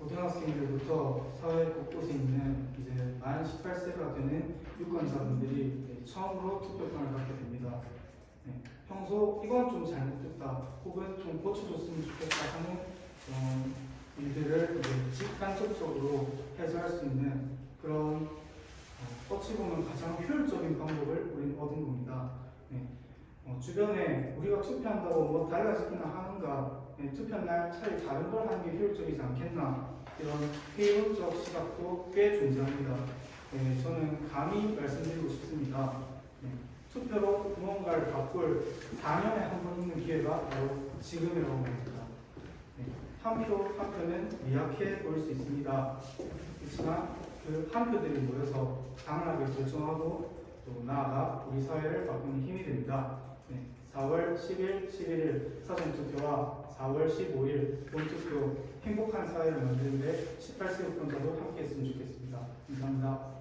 고등학생들부터 사회 곳곳에 있는 이제 만 18세가 되는 유권자분들이 네, 처음으로 투표권을 갖게 됩니다. 네, 평소 이건 좀 잘못됐다 혹은 좀 고쳐줬으면 좋겠다 하는 어, 일들을 직간접적으로 해소할 수 있는 그런 어, 어찌 보면 가장 효율적인 방법을 우리는 얻은 주변에 우리가 투표한다고 뭐 달라지기나 하는가 네, 투표 날 차라리 다른 걸 하는 게 효율적이지 않겠나 이런 회의론적 시각도 꽤 존재합니다. 네, 저는 감히 말씀드리고 싶습니다. 네, 투표로 무언가를 바꿀 4년에 한 번 있는 기회가 바로 지금이라고 봅니다. 네, 한표 한 표는 미약해 보일 수 있습니다. 그렇지만 그 한 표들이 모여서 당연하게 결정하고 또 나아가 우리 사회를 바꾸는 힘이 됩니다. 네, 4월 10일, 11일 사전투표와 4월 15일 본투표 행복한 사회를 만드는데 18세 유권자도 함께 했으면 좋겠습니다. 감사합니다.